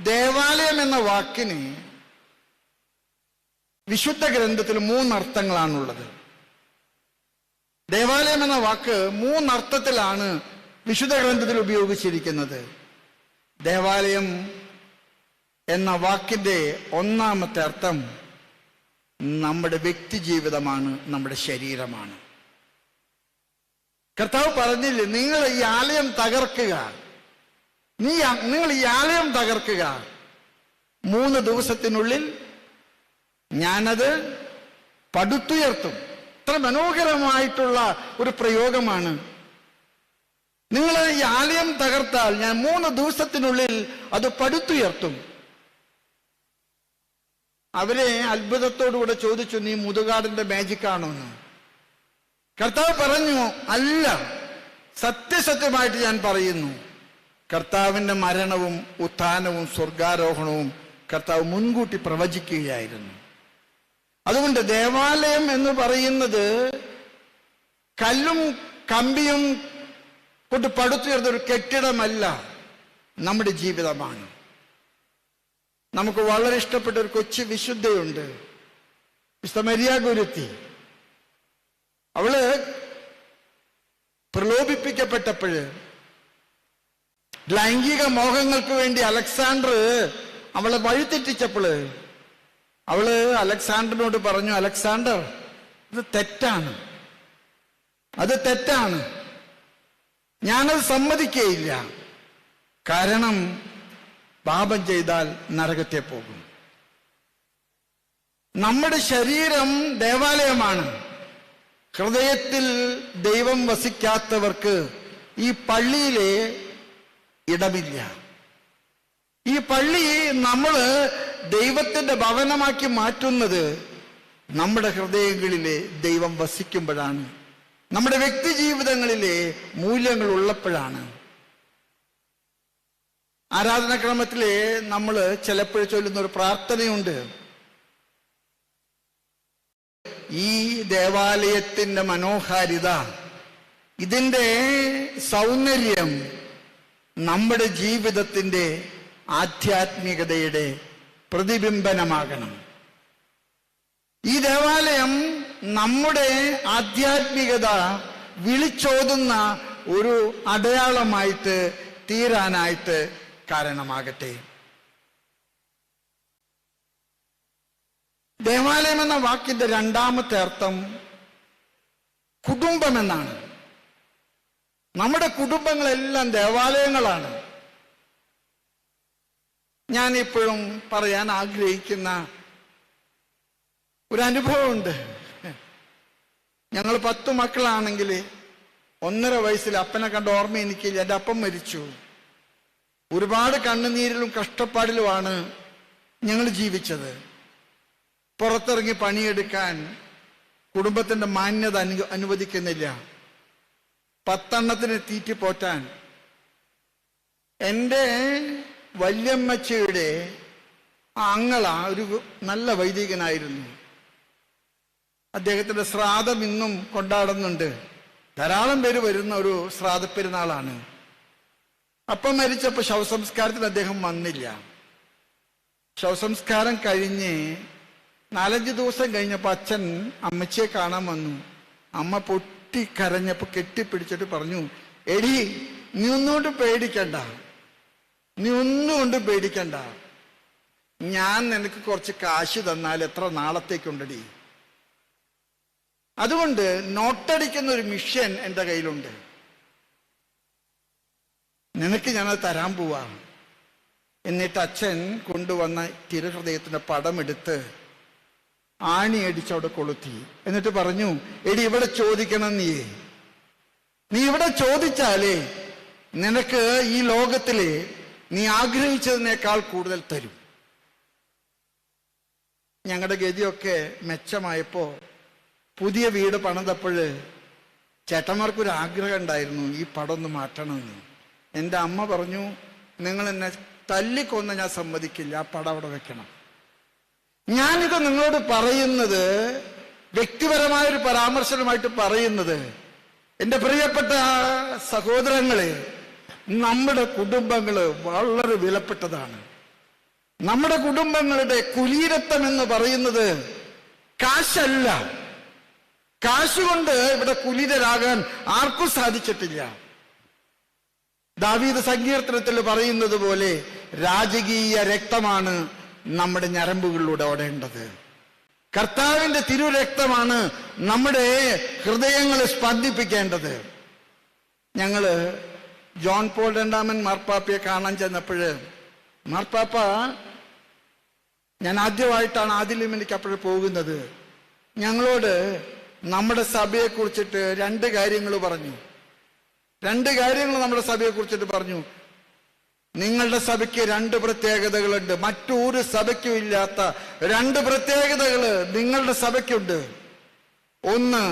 ദേവാലയം എന്ന വാക്കിന് വിശുദ്ധ ഗ്രന്ഥത്തിൽ മൂന്നർത്ഥങ്ങളാണുള്ളത്. ദേവാലയം എന്ന വാക്ക് മൂന്നർത്ഥത്തിലാണ് വിശുദ്ധ ഗ്രന്ഥത്തിൽ ഉപയോഗിച്ചിരിക്കുന്നത്. ദേവാലയം എന്ന വാക്കിന്റെ ഒന്നാമത്തെ അർത്ഥം നമ്മുടെ വ്യക്തി ജീവിതമാണ് നമ്മുടെ ശരീരമാണ്. കർത്താവ് പറഞ്ഞില്ലേ നിങ്ങൾ ഈ ആലയം തകർക്കുക. നീ നിങ്ങൾ ഈ ആലയം തകർക്കുക. മൂന്ന് ദിവസത്തിനുള്ളിൽ ഞാനത് പടുത്തുയർത്തും. ഇത്ര മനോഹരമായിട്ടുള്ള ഒരു പ്രയോഗമാണ്. നിങ്ങൾ ഈ ആലയം തകർത്താൽ ഞാൻ മൂന്ന് ദിവസത്തിനുള്ളിൽ അത് പടുത്തുയർത്തും. അവരെ അത്ഭുതത്തോടുകൂടെ ചോദിച്ചു നീ മുതുകാടിന്റെ മാജിക് ആണോ എന്ന് കർത്താവ് പറഞ്ഞു അല്ല. സത്യസത്യമായിട്ട് ഞാൻ പറയുന്നു. കർത്താവിന്റെ മരണവും ഉത്ഥാനവും സ്വർഗാരോഹണവും കർത്താവ് മുൻകൂട്ടി പ്രവചിക്കുകയായിരുന്നു. അതുകൊണ്ട് ദേവാലയം എന്ന് പറയുന്നത് കല്ലും കമ്പിയും കൊണ്ട് പടുത്തുയർന്ന ഒരു കെട്ടിടമല്ല നമ്മുടെ ജീവിതമാണ്. നമുക്ക് വളരെ ഇഷ്ടപ്പെട്ട ഒരു കൊച്ചു വിശുദ്ധയുണ്ട് വിശുദ്ധ മരിയ ഗുരുത്തി. അവൾ പ്രലോഭിപ്പിക്കപ്പെട്ടപ്പോഴ് ലൈംഗിക മോഹങ്ങൾക്ക് വേണ്ടി അലക്സാണ്ടർ അവളെ വഴിതെറ്റിച്ചപ്പോൾ അവൾ അലക്സാണ്ടറിനോട് പറഞ്ഞു അലക്സാണ്ടർ ഇത് തെറ്റാണ്. അത് തെറ്റാണ്. ഞാനത് സമ്മതിക്കുകയില്ല കാരണം പാപം ചെയ്താൽ നരകത്തെ പോകും. നമ്മുടെ ശരീരം ദേവാലയമാണ്. ഹൃദയത്തിൽ ദൈവം വസിക്കാത്തവർക്ക് ഈ പള്ളിയിലെ ഇടമില്ല. ഈ പള്ളി നമ്മൾ ദൈവത്തിന്റെ ഭവനമാക്കി മാറ്റുന്നത് നമ്മുടെ ഹൃദയങ്ങളിലെ ദൈവം വസിക്കുമ്പോഴാണ്. നമ്മുടെ വ്യക്തി ജീവിതങ്ങളിലെ മൂല്യങ്ങൾ ഉള്ളപ്പോഴാണ്. ആരാധനാക്രമത്തിലെ നമ്മൾ ചിലപ്പോൾ ചൊല്ലുന്ന ഒരു പ്രാർത്ഥനയുണ്ട്. ഈ ദേവാലയത്തിന്റെ മനോഹാരിത ഇതിന്റെ സൗന്ദര്യം നമ്മുടെ ജീവിതത്തിന്റെ ആധ്യാത്മികതയുടെ പ്രതിബിംബനമാകണം. ഈ ദേവാലയം നമ്മുടെ ആധ്യാത്മികത വിളിച്ചോതുന്ന ഒരു അടയാളമായിട്ട് തീരാനായിട്ട് കാരണമാകട്ടെ. ദേവാലയം എന്ന വാക്കിന്റെ രണ്ടാമത്തെ അർത്ഥം കുടുംബം എന്നാണ്. നമ്മുടെ കുടുംബങ്ങളെല്ലാം ദേവാലയങ്ങളാണ്. ഞാൻ ഇപ്പോഴും പറയാൻ ആഗ്രഹിക്കുന്ന ഒരു അനുഭവമുണ്ട്. ഞങ്ങൾ പത്ത് മക്കളാണെങ്കിൽ ഒന്നര വയസ്സിൽ അപ്പനെ കണ്ട ഓർമ്മ എനിക്കില്ല എന്റെ അപ്പം മരിച്ചു. ഒരുപാട് കണ്ണുനീരിലും കഷ്ടപ്പാടിലുമാണ് ഞങ്ങൾ ജീവിച്ചത്. പുറത്തിറങ്ങി പണിയെടുക്കാൻ കുടുംബത്തിന്റെ മാന്യത അനു അനുവദിക്കുന്നില്ല. പത്തെണ്ണത്തിന് തീറ്റി പോറ്റാൻ. എന്റെ വല്യമ്മച്ചയുടെ അങ്ങള ഒരു നല്ല വൈദികനായിരുന്നു. അദ്ദേഹത്തിന്റെ ശ്രാദ്ധം ഇന്നും കൊണ്ടാടുന്നുണ്ട്. ധാരാളം പേര് വരുന്ന ഒരു ശ്രാദ്ധ പെരുന്നാളാണ് അപ്പം മരിച്ചപ്പോൾ ശവസംസ്കാരത്തിന് അദ്ദേഹം വന്നില്ല. ശവസംസ്കാരം കഴിഞ്ഞ് നാലഞ്ച് ദിവസം കഴിഞ്ഞപ്പോൾ അച്ഛൻ അമ്മച്ചിയെ കാണാൻ വന്നു. അമ്മ പൊട്ടി കരഞ്ഞപ്പോൾ കെട്ടിപ്പിടിച്ചിട്ട് പറഞ്ഞു എടി നീ ഒന്നുകൊണ്ട് പേടിക്കണ്ട. നീ ഒന്നുകൊണ്ട് പേടിക്കണ്ട. ഞാൻ നിനക്ക് കുറച്ച് കാശ് തന്നാൽ എത്ര നാളത്തേക്കുണ്ടടി? അതുകൊണ്ട് നോട്ടടിക്കുന്ന ഒരു മിഷൻ എന്റെ കയ്യിലുണ്ട്. നിനക്ക് ഞാനത് തരാൻ പോവാ. എന്നിട്ട് അച്ഛൻ കൊണ്ടുവന്ന തിരുഹൃദയത്തിന്റെ പടം ആണി അടിച്ചവിടെ കൊളുത്തി. എന്നിട്ട് പറഞ്ഞു എടി ഇവിടെ ചോദിക്കണം നീ. നീ ഇവിടെ ചോദിച്ചാലേ നിനക്ക് ഈ ലോകത്തിലെ നീ ആഗ്രഹിച്ചതിനേക്കാൾ കൂടുതൽ തരും. ഞങ്ങളുടെ ഗതിയൊക്കെ മെച്ചമായപ്പോ പുതിയ വീട് പണിതപ്പോഴ് ചേട്ടന്മാർക്കൊരു ആഗ്രഹം ഉണ്ടായിരുന്നു ഈ പടം ഒന്ന് മാറ്റണമെന്ന് എന്റെ അമ്മ പറഞ്ഞു നിങ്ങൾ എന്നെ തല്ലിക്കൊന്ന് ഞാൻ സമ്മതിക്കില്ല ആ പടം അവിടെ വെക്കണം. ഞാനിത് നിങ്ങളോട് പറയുന്നത് വ്യക്തിപരമായ ഒരു പരാമർശനമായിട്ട് പറയുന്നത് എന്റെ പ്രിയപ്പെട്ട സഹോദരങ്ങളെ നമ്മുടെ കുടുംബങ്ങൾ വളരെ വിലപ്പെട്ടതാണ്. നമ്മുടെ കുടുംബങ്ങളുടെ കുലീരത്വം എന്ന് പറയുന്നത് കാശല്ല. കാശുകൊണ്ട് ഇവിടെ കുലീരരാകാൻ ആർക്കും സാധിച്ചിട്ടില്ല. ദാവീദ് സങ്കീർത്തനത്തിൽ പറയുന്നത് പോലെ രാജകീയ രക്തമാണ് നമ്മുടെ ഞരമ്പുകളിലൂടെ ഓടേണ്ടത്. കർത്താവിന്റെ തിരുരക്തമാണ് നമ്മുടെ ഹൃദയങ്ങളെ സ്പന്ദിപ്പിക്കേണ്ടത്. ഞങ്ങൾ ജോൺ പോൾ രണ്ടാമൻ മാർപ്പാപ്പയെ കാണാൻ ചെന്നപ്പോഴ് മാർപ്പാപ്പ ഞാൻ ആദ്യമായിട്ടാണ് ആദ്യം എനിക്ക് അപ്പോൾ പോകുന്നത്. ഞങ്ങളോട് നമ്മുടെ സഭയെ കുറിച്ചിട്ട് രണ്ട് കാര്യങ്ങൾ പറഞ്ഞു. രണ്ട് കാര്യങ്ങൾ നമ്മുടെ സഭയെ കുറിച്ചിട്ട് പറഞ്ഞു. നിങ്ങളുടെ സഭയ്ക്ക് രണ്ട് പ്രത്യേകതകളുണ്ട്. മറ്റൊരു സഭയ്ക്കും ഇല്ലാത്ത രണ്ട് പ്രത്യേകതകൾ നിങ്ങളുടെ സഭയ്ക്കുണ്ട്. ഒന്ന്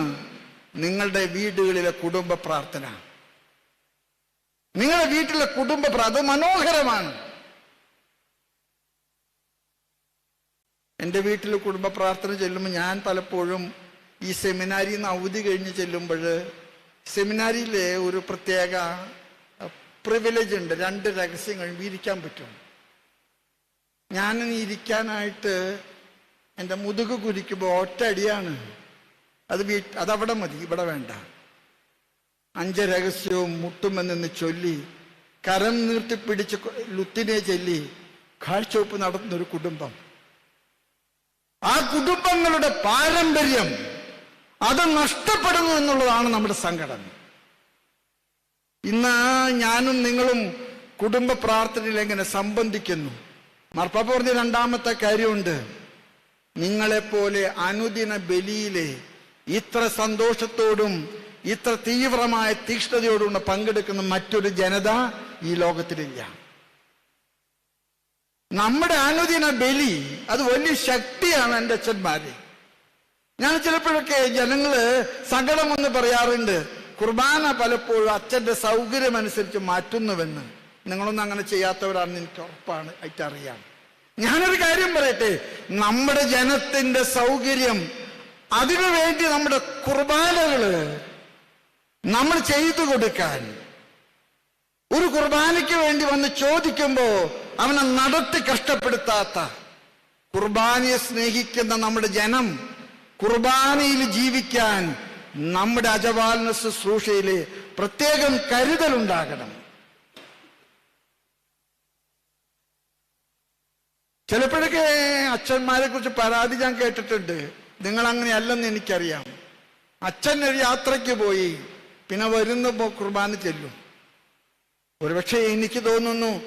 നിങ്ങളുടെ വീടുകളിലെ കുടുംബ പ്രാർത്ഥന. നിങ്ങളുടെ വീട്ടിലെ കുടുംബ പ്രാർത്ഥന മനോഹരമാണ്. എന്റെ വീട്ടിൽ കുടുംബ പ്രാർത്ഥന ചെല്ലുമ്പോൾ ഞാൻ പലപ്പോഴും ഈ സെമിനാരിയിൽ നിന്ന് അവധി കഴിഞ്ഞ് ചെല്ലുമ്പോൾ സെമിനാരിയിലെ ഒരു പ്രത്യേക പ്രിവിലേജ് ഉണ്ട്. രണ്ട് രഹസ്യങ്ങൾ ഇരിക്കാൻ പറ്റും. ഞാൻ ഇരിക്കാനായിട്ട് എന്റെ മുതുക് കുരിക്കുമ്പോൾ ഒറ്റയടിയാണ് അത് വീ അതവിടെ മതി ഇവിടെ വേണ്ട. അഞ്ച് രഹസ്യവും മുട്ടുമെന്ന് ചൊല്ലി കരം നീർത്തി പിടിച്ച് ലുത്തിനെ ചൊല്ലി കാഴ്ചവെപ്പ് നടത്തുന്ന ഒരു കുടുംബം. ആ കുടുംബങ്ങളുടെ പാരമ്പര്യം അത് നഷ്ടപ്പെടുന്നു എന്നുള്ളതാണ് നമ്മുടെ സങ്കടം ഇന്ന് ഞാനും നിങ്ങളും കുടുംബ പ്രാർത്ഥനയിൽ എങ്ങനെ സംബന്ധിക്കുന്നു? മാർപ്പാപ്പ പറഞ്ഞ രണ്ടാമത്തെ കാര്യമുണ്ട്. നിങ്ങളെപ്പോലെ അനുദിന ബലിയിലെ ഇത്ര സന്തോഷത്തോടും ഇത്ര തീവ്രമായ തീക്ഷ്ണതയോടും പങ്കെടുക്കുന്ന മറ്റൊരു ജനത ഈ ലോകത്തിലില്ല. നമ്മുടെ അനുദിന ബലി അത് വലിയ ശക്തിയാണ് എന്റെ അച്ഛന്മാര്. ഞാൻ ചിലപ്പോഴൊക്കെ ജനങ്ങൾ സങ്കടമെന്ന് പറയാറുണ്ട് കുർബാന പലപ്പോഴും അച്ഛന്റെ സൗകര്യം അനുസരിച്ച് മാറ്റുന്നുവെന്ന്. നിങ്ങളൊന്നും അങ്ങനെ ചെയ്യാത്തവരാണെന്ന് എനിക്ക് ഉറപ്പാണ് ആയിട്ട് അറിയാം ഞാനൊരു കാര്യം പറയട്ടെ നമ്മുടെ ജനത്തിന്റെ സൗകര്യം അതിനു വേണ്ടി നമ്മുടെ കുർബാനകൾ നമ്മൾ ചെയ്തു കൊടുക്കാൻ. ഒരു കുർബാനയ്ക്ക് വേണ്ടി വന്ന് ചോദിക്കുമ്പോൾ അവനെ നടത്തി കഷ്ടപ്പെടുത്താത്ത. കുർബാനയെ സ്നേഹിക്കുന്ന നമ്മുടെ ജനം കുർബാനയിൽ ജീവിക്കാൻ നമ്മുടെ അജപാലന ശുശ്രൂഷയിൽ പ്രത്യേകം കരുതലുണ്ടാകണം. ചിലപ്പോഴൊക്കെ അച്ഛന്മാരെ കുറിച്ച് പരാതി ഞാൻ കേട്ടിട്ടുണ്ട്. നിങ്ങൾ അങ്ങനെയല്ലെന്ന് എനിക്കറിയാം. അച്ഛൻ ഒരു യാത്രയ്ക്ക് പോയി പിന്നെ വരുന്നപ്പോ കുർബാന ചെല്ലും. ഒരുപക്ഷെ എനിക്ക് തോന്നുന്നു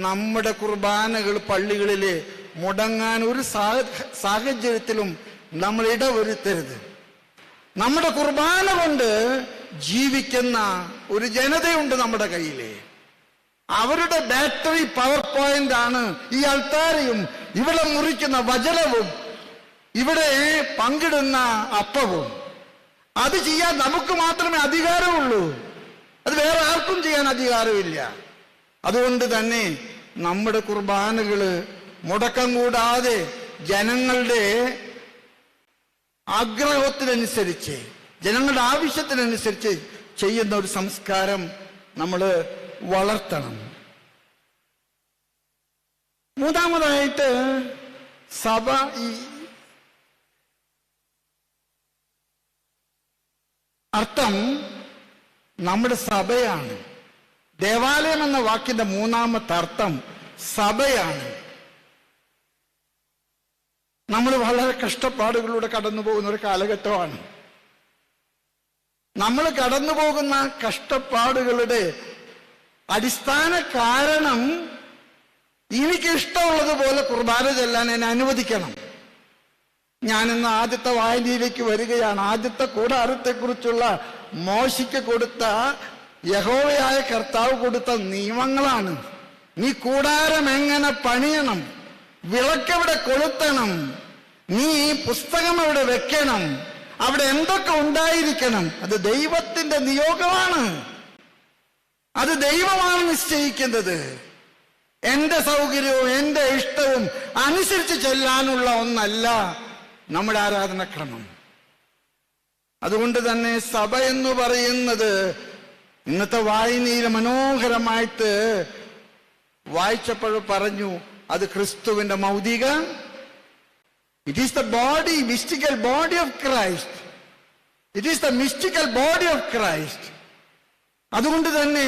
നമ്മുടെ കുർബാനകൾ പള്ളികളിൽ മുടങ്ങാൻ ഒരു സാഹ- സാഹചര്യത്തിലും നമ്മൾ ഇടവരുത്തരുത്. നമ്മുടെ കുർബാന കൊണ്ട് ജീവിക്കുന്ന ഒരു ജനതയുണ്ട് നമ്മുടെ കയ്യിൽ. അവരുടെ ബാറ്ററി പവർ പോയിന്റ് ആണ് ഈ അൾത്താരയും ഇവിടെ മുറിക്കുന്ന വചനവും ഇവിടെ പങ്കിടുന്ന അപ്പവും. അത് ചെയ്യാൻ നമുക്ക് മാത്രമേ അധികാരമുള്ളൂ. അത് വേറെ ആർക്കും ചെയ്യാൻ അധികാരമില്ല. അതുകൊണ്ട് തന്നെ നമ്മുടെ കുർബാനകൾ മുടക്കം കൂടാതെ ജനങ്ങളുടെ ആഗ്രഹത്തിനനുസരിച്ച് ജനങ്ങളുടെ ആവശ്യത്തിനനുസരിച്ച് ചെയ്യുന്ന ഒരു സംസ്കാരം നമ്മൾ വളർത്തണം. മൂന്നാമതായിട്ട് സഭ ഈ അർത്ഥം നമ്മുടെ സഭയാണ്. ദേവാലയം എന്ന വാക്കിന്റെ മൂന്നാമത്തെ അർത്ഥം സഭയാണ്. നമ്മൾ വളരെ കഷ്ടപ്പാടുകളിലൂടെ കടന്നു പോകുന്ന ഒരു കാലഘട്ടമാണ്. നമ്മൾ കടന്നു പോകുന്ന കഷ്ടപ്പാടുകളുടെ അടിസ്ഥാന കാരണം എനിക്ക് ഇഷ്ടമുള്ളതുപോലെ കുർബാന ചെല്ലാൻ എന്നെ അനുവദിക്കണം. ഞാൻ ഇന്ന് ആദ്യത്തെ വായനയിലേക്ക് വരികയാണ്. ആദ്യത്തെ കൂടാരത്തെക്കുറിച്ചുള്ള മോശിക്ക് കൊടുത്ത യഹോവയായ കർത്താവ് കൊടുത്ത നിയമങ്ങളാണ്. നീ കൂടാരം എങ്ങനെ പണിയണം? വിളക്കെവിടെ കൊളുത്തണം? നീ പുസ്തകം അവിടെ വെക്കണം? അവിടെ എന്തൊക്കെ ഉണ്ടായിരിക്കണം? അത് ദൈവത്തിന്റെ നിയോഗമാണ്. അത് ദൈവമാണ് നിശ്ചയിക്കുന്നത് എന്റെ സൗകര്യവും എന്റെ ഇഷ്ടവും അനുസരിച്ച് ചെല്ലാനുള്ള ഒന്നല്ല നമ്മുടെ ആരാധനക്രമം. അതുകൊണ്ട് തന്നെ സഭ എന്ന് പറയുന്നത് ഇന്നത്തെ വായനയിൽ മനോഹരമായിട്ട് വായിച്ചപ്പോൾ പറഞ്ഞു അത് ക്രിസ്തുവിന്റെ മൗതിക. It is the body mystical body of Christ it is the mystical body of Christ അതുകൊണ്ട് തന്നെ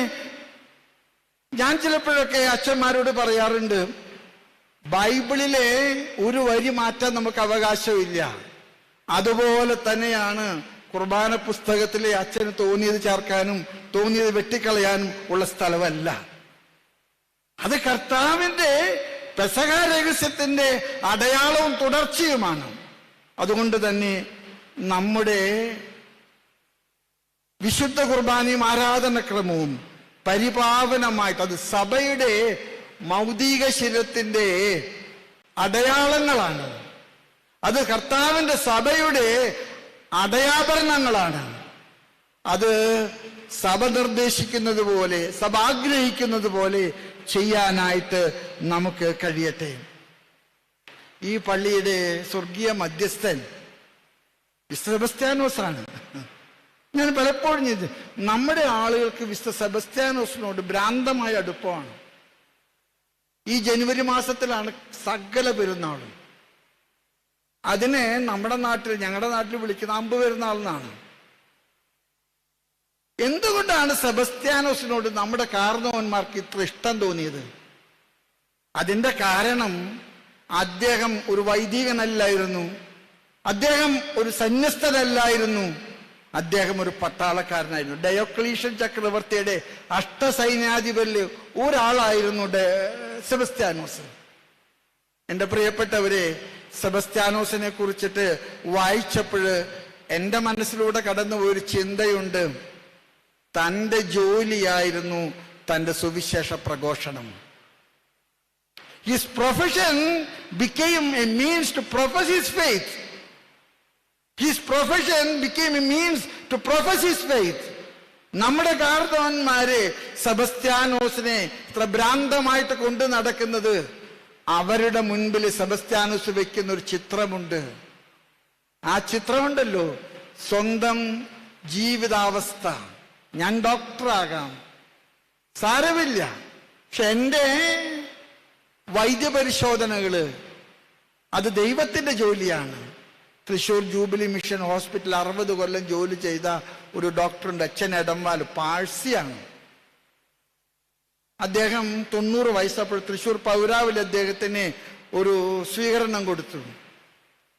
ഞാൻ ചിലപ്പോഴൊക്കെ അച്ഛന്മാരോട് പറയാറുണ്ട് ബൈബിളിലെ ഒരു വരി മാറ്റാൻ നമുക്ക് അവകാശമില്ല. അതുപോലെ തന്നെയാണ് കുർബാന പുസ്തകത്തിലെ അച്ഛന് തോന്നിയത് ചേർക്കാനും തോന്നിയത് വെട്ടിക്കളയാനും ഉള്ള സ്ഥലമല്ല. അത് കർത്താവിന്റെ പെസക രഹസ്യത്തിന്റെ അടയാളവും തുടർച്ചയുമാണ്. അതുകൊണ്ട് തന്നെ നമ്മുടെ വിശുദ്ധ കുർബാനയും ആരാധനക്രമവും പരിപാവനമായിട്ട് അത് സഭയുടെ മൗതിക ശിരത്തിന്റെ അടയാളങ്ങളാണ്. അത് കർത്താവിന്റെ സഭയുടെ അടയാഭരണങ്ങളാണ്. അത് സഭ നിർദ്ദേശിക്കുന്നത് പോലെ സഭ ആഗ്രഹിക്കുന്നത് പോലെ ചെയ്യാനായിട്ട് നമുക്ക് കഴിയട്ടെ. ഈ പള്ളിയുടെ സ്വർഗീയ മധ്യസ്ഥൻ സെബസ്ത്യാനോസ് ആണ് ഞാൻ പലപ്പോഴും ചെയ്ത് നമ്മുടെ ആളുകൾക്ക് വിസ്ത സെബസ്ത്യാനോസിനോട് ഭ്രാന്തമായ അടുപ്പമാണ്. ഈ ജനുവരി മാസത്തിലാണ് സകല പെരുന്നാളും. അതിനെ നമ്മുടെ നാട്ടിൽ ഞങ്ങളുടെ നാട്ടിൽ വിളിക്കുന്ന അമ്പ് പെരുന്നാൾ എന്നാണ്. എന്തുകൊണ്ടാണ് സെബസ്ത്യാനോസിനോട് നമ്മുടെ കാർന്നവന്മാർക്ക് ഇത്ര ഇഷ്ടം തോന്നിയത്? അതിന്റെ കാരണം അദ്ദേഹം ഒരു വൈദികനല്ലായിരുന്നു. അദ്ദേഹം ഒരു സന്യസ്തനല്ലായിരുന്നു. അദ്ദേഹം ഒരു പട്ടാളക്കാരനായിരുന്നു. ഡയോക്ലീഷ്യൻ ചക്രവർത്തിയുടെ അഷ്ടസൈന്യാധിപരിൽ ഒരാളായിരുന്നു സെബസ്ത്യാനോസ്. എന്റെ പ്രിയപ്പെട്ടവരെ സെബസ്ത്യാനോസിനെ കുറിച്ചിട്ട് വായിച്ചപ്പോൾ എന്റെ മനസ്സിലൂടെ കടന്നു ഒരു ചിന്തയുണ്ട്. തന്റെ ജോലിയായിരുന്നു തന്റെ സുവിശേഷ പ്രഘോഷണം. His profession became a means to profess his faith his profession became a means to profess his faith നമ്മുടെ കാർത്തവന്മാരെ സെബസ്ത്യാനോസിനെ ഇത്ര ഭ്രാന്തമായിട്ട് കൊണ്ടു നടക്കുന്നത് അവരുടെ മുൻപിൽ സെബസ്ത്യാനോസ് വെക്കുന്ന ഒരു ചിത്രമുണ്ട്. ആ ചിത്രമുണ്ടല്ലോ സ്വന്തം ജീവിതാവസ്ഥ. ഞാൻ ഡോക്ടറാകാം. സാരമില്ല. പക്ഷെ എന്റെ വൈദ്യപരിശോധനകൾ അത് ദൈവത്തിന്റെ ജോലിയാണ്. തൃശൂർ ജൂബിലി മിഷൻ ഹോസ്പിറ്റൽ അറുപത് കൊല്ലം ജോലി ചെയ്ത ഒരു ഡോക്ടറുണ്ട് അച്ഛൻ എടമ്പാൽ പാഴ്സിയാണ്. അദ്ദേഹം തൊണ്ണൂറ് വയസ്സപ്പോൾ തൃശൂർ പൗരാവിൽ അദ്ദേഹത്തിന് ഒരു സ്വീകരണം കൊടുത്തു.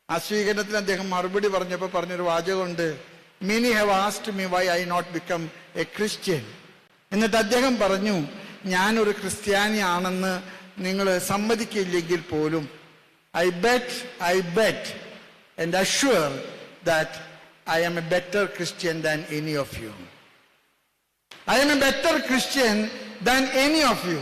ആ സ്വീകരണത്തിന് അദ്ദേഹം മറുപടി പറഞ്ഞപ്പോൾ പറഞ്ഞൊരു വാചകമുണ്ട് many have asked me why I not become a Christian. എന്നിട്ട് അദ്ദേഹം പറഞ്ഞു ഞാനൊരു ക്രിസ്ത്യാനി ആണെന്ന് നിങ്ങൾ സമ്മതിക്കില്ലെങ്കിൽ പോലും I bet I bet and assure that I am a better Christian than any of you I am a better Christian than any of you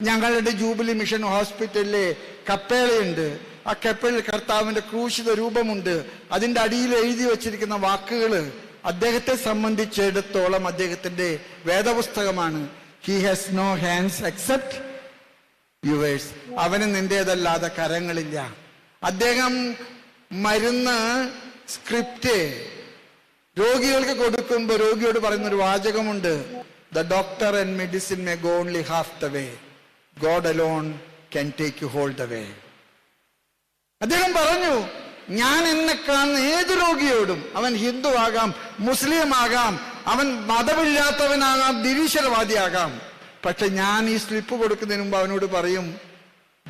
ഞങ്ങളുടെ ജൂബിലി മിഷൻ ഹോസ്പിറ്റലിലെ കപ്പേളയുണ്ട്. ആ കപ്പേളിൽ കർത്താവിന്റെ ക്രൂശിത രൂപമുണ്ട്. അതിന്റെ അടിയിൽ എഴുതി വച്ചിരിക്കുന്ന വാക്കുകൾ അദ്ദേഹത്തെ സംബന്ധിച്ചിടത്തോളം അദ്ദേഹത്തിന്റെ വേദപുസ്തകമാണ്. He has no hands except yours അവന് നിന്റേതല്ലാതെ കരങ്ങളില്ല. അദ്ദേഹം മരുന്ന് സ്ക്രിപ്റ്റ് രോഗികൾക്ക് കൊടുക്കുമ്പോൾ രോഗിയോട് പറയുന്ന ഒരു വാചകമുണ്ട്. The doctor and medicine may go only half the way God alone can take you hold the way അദ്ദേഹം പറഞ്ഞു ഞാൻ എന്നെ കാണുന്ന ഏത് രോഗിയോടും അവൻ ഹിന്ദു ആകാം മുസ്ലിം ആകാം അവൻ മതമില്ലാത്തവനാകാം നിരീശ്വരവാദിയാകാം. പക്ഷെ ഞാൻ ഈ സ്ലിപ്പ് കൊടുക്കുന്നതിന് മുമ്പ് അവനോട് പറയും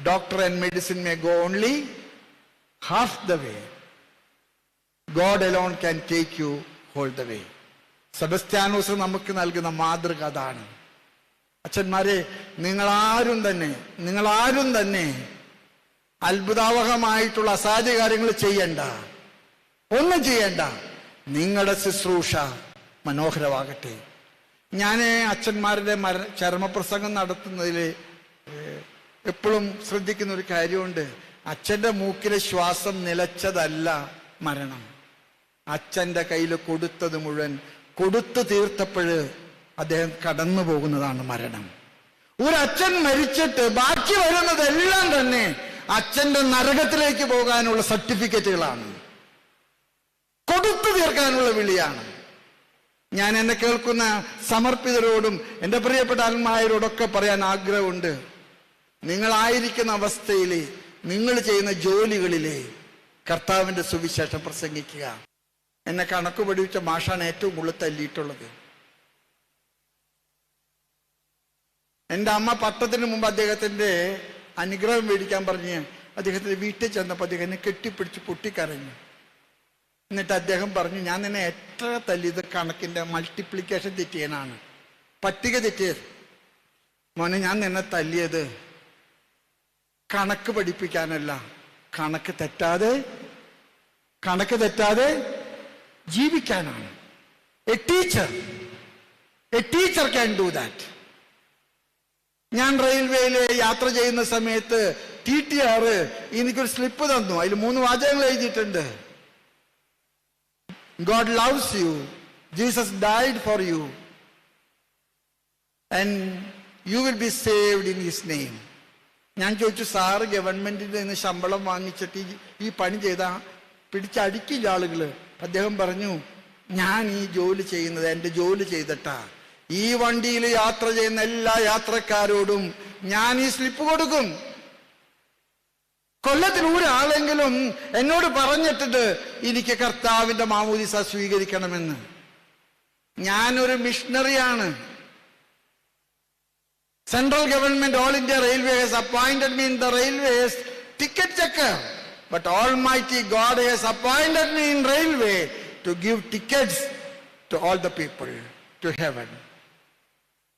doctor and medicine may go only half the way God alone can take you whole the way Sebastianos നമുക്ക് നൽകുന്ന മാതൃക അതാണ്. അച്ഛന്മാരെ നിങ്ങളാരും തന്നെ നിങ്ങളാരും തന്നെ അത്ഭുതാവഹമായിട്ടുള്ള അസാധ്യ കാര്യങ്ങൾ ചെയ്യണ്ട. ഒന്നും ചെയ്യണ്ട. നിങ്ങളുടെ ശുശ്രൂഷ മനോഹരമാകട്ടെ. ഞാൻ അച്ഛന്മാരുടെ മര ചരമപ്രസംഗം നടത്തുന്നതിൽ എപ്പോഴും ശ്രദ്ധിക്കുന്ന ഒരു കാര്യമുണ്ട്. അച്ഛന്റെ മൂക്കിലെ ശ്വാസം നിലച്ചതല്ല മരണം. അച്ഛന്റെ കയ്യിൽ കൊടുത്തത് മുഴുവൻ കൊടുത്തു തീർത്തപ്പോഴ് അദ്ദേഹം കടന്നു പോകുന്നതാണ് മരണം. ഒരു അച്ഛൻ മരിച്ചിട്ട് ബാക്കി വരുന്നതെല്ലാം തന്നെ അച്ഛന്റെ നരകത്തിലേക്ക് പോകാനുള്ള സർട്ടിഫിക്കറ്റുകളാണ്. കൊടുത്തു തീർക്കാനുള്ള വിളിയാണ്. ഞാൻ എന്നെ കേൾക്കുന്ന സമർപ്പിതരോടും എന്റെ പ്രിയപ്പെട്ട ആത്മായരോടൊക്കെ പറയാൻ ആഗ്രഹമുണ്ട്. നിങ്ങളായിരിക്കുന്ന അവസ്ഥയിൽ നിങ്ങൾ ചെയ്യുന്ന ജോലികളിലെ കർത്താവിന്റെ സുവിശേഷം പ്രസംഗിക്കുക. എന്നെ കണക്ക് പഠിപ്പിച്ച മാഷാണ് ഏറ്റവും കൂടുതൽ തല്ലിയിട്ടുള്ളത്. എന്റെ അമ്മ പട്ടത്തിന് മുമ്പ് അദ്ദേഹത്തിന്റെ അനുഗ്രഹം മേടിക്കാൻ പറഞ്ഞ് അദ്ദേഹത്തിന്റെ വീട്ടിൽ ചെന്നപ്പോൾ അദ്ദേഹം എന്നെ കെട്ടിപ്പിടിച്ച് പൊട്ടിക്കരഞ്ഞു. എന്നിട്ട് അദ്ദേഹം പറഞ്ഞു ഞാൻ നിന്നെ എത്ര തല്ലിയത് കണക്കിന്റെ മൾട്ടിപ്ലിക്കേഷൻ തെറ്റിയനാണ്. പട്ടിക തെറ്റിയത്. മോനെ ഞാൻ നിന്നെ തല്ലിയത് കണക്ക് പഠിപ്പിക്കാനല്ല. കണക്ക് തെറ്റാതെ കണക്ക് തെറ്റാതെ ജീവിക്കാനാണ്. A teacher a teacher can do that ഞാൻ റെയിൽവേയിൽ യാത്ര ചെയ്യുന്ന സമയത്ത് ടി ടി ആർ എനിക്കൊരു സ്ലിപ്പ് തന്നു. അതിൽ മൂന്ന് വാചകങ്ങൾ എഴുതിയിട്ടുണ്ട്. God loves you Jesus died for you and you will be saved in his name ഞാൻ ചോദിച്ചു സാറ് ഗവൺമെന്റിൽ നിന്ന് ശമ്പളം വാങ്ങിച്ചിട്ട് ഈ- പണി ചെയ്താ? പിടിച്ചടിക്കില്ല ആളുകൾ. അദ്ദേഹം പറഞ്ഞു ഞാൻ ഈ ജോലി ചെയ്യുന്നത് എന്റെ ജോലി ചെയ്തിട്ടാ. ഈ വണ്ടിയിൽ യാത്ര ചെയ്യുന്ന എല്ലാ യാത്രക്കാരോടും ഞാൻ ഈ സ്ലിപ്പ് കൊടുക്കും. കൊല്ലത്തിൽ ഒരാളെങ്കിലും എന്നോട് പറഞ്ഞിട്ടിട്ട് എനിക്ക് കർത്താവിന്റെ മാമൂദിസ സ്വീകരിക്കണമെന്ന്. ഞാനൊരു മിഷണറിയാണ് central government all India railways appointed me the railways ticket checker but almighty God has appointed me railway to give ticket to all the people to heaven